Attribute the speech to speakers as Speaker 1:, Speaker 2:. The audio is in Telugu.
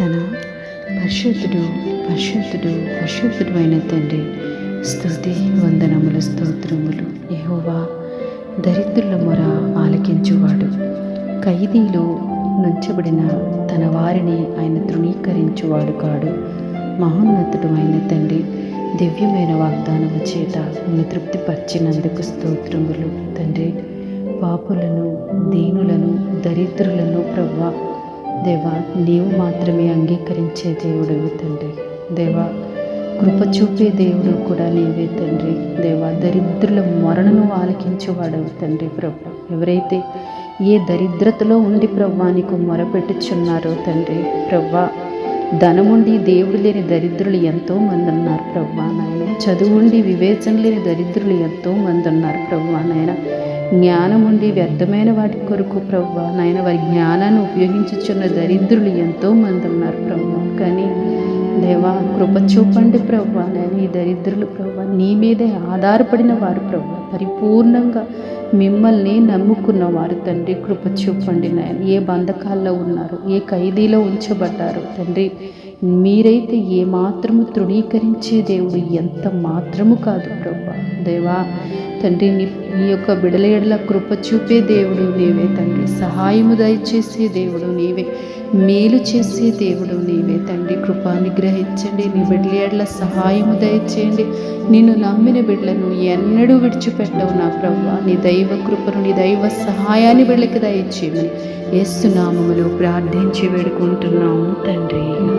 Speaker 1: తన పరిశుద్ధుడు పరిశుద్ధుడు పరిశుద్ధుడు అయిన తండ్రి స్థుతి వందనముల స్తోత్రములు. ఏహోవా దరిద్రుల మొర ఆలకించువాడు. ఖైదీలు నుంచబడిన తన వారిని ఆయన తృణీకరించువాడు కాడు. మహోన్నతుడు అయిన తండ్రి దివ్యమైన వాగ్దానము చేత తృప్తి తృప్తిపరిచినందుకు స్తోత్రములు. తండ్రి పాపులను దీనులను దరిద్రులను ప్రవ్వా దేవా నీవు మాత్రమే అంగీకరించే దేవుడు తండ్రి. దేవా కృప చూపే దేవుడు కూడా నీవే తండ్రి. దేవా దరిద్రుల మరణను ఆలకించేవాడవు తండ్రి ప్రభు. ఎవరైతే ఏ దరిద్రతలో ఉండి ప్రభా నీకు మొరపెట్టుచున్నారో తండ్రి ప్రవ్వా ధనముండి దేవుడు లేని దరిద్రులు ఎంతో మంది ఉన్నారు ప్రవ్వా నాయన. చదువుండి వివేచన లేని దరిద్రులు ఎంతో మంది ఉన్నారు ప్రవ్వా నాయన. జ్ఞానం ఉండి వ్యర్థమైన వాటి కొరకు ప్రవ్వా నాయన వారి జ్ఞానాన్ని ఉపయోగించుచున్న దరిద్రులు ఎంతో మంది ఉన్నారు ప్రవ్వా. కానీ దేవా కృప చూపండి ప్రవ్వా నేను ఈ దరిద్రులు ప్రవ్వా నీ మీదే ఆధారపడిన వారు ప్రవ్వా పరిపూర్ణంగా మిమ్మల్ని నమ్ముకున్న వారు తండ్రి కృప చూపండి నాయన. ఏ బంధకాల్లో ఉన్నారు ఏ ఖైదీలో ఉంచబడ్డారు తండ్రి మీరైతే ఏ మాత్రము తృణీకరించే దేవుడు ఎంత మాత్రము కాదు ప్రభా. దేవా తండ్రి నీ నీ యొక్క బిడలేడల కృప చూపే దేవుడు నీవే తండ్రి. సహాయము దయచేసే దేవుడు నీవే. మేలు చేసే దేవుడు నీవే తండ్రి. కృప అనుగ్రహించండి నీ బిడ్డల ఎడల సహాయము దయచేయండి. నిన్ను నమ్మిన బిడ్డలను ఎన్నడూ విడిచిపెట్టవు నా ప్రభు. నీ దైవ కృపను నీ దైవ సహాయాన్ని బిడ్డలకి దయచేయమని ఏస్తున్నామములో ప్రార్థించి వేడుకుంటున్నాము తండ్రి.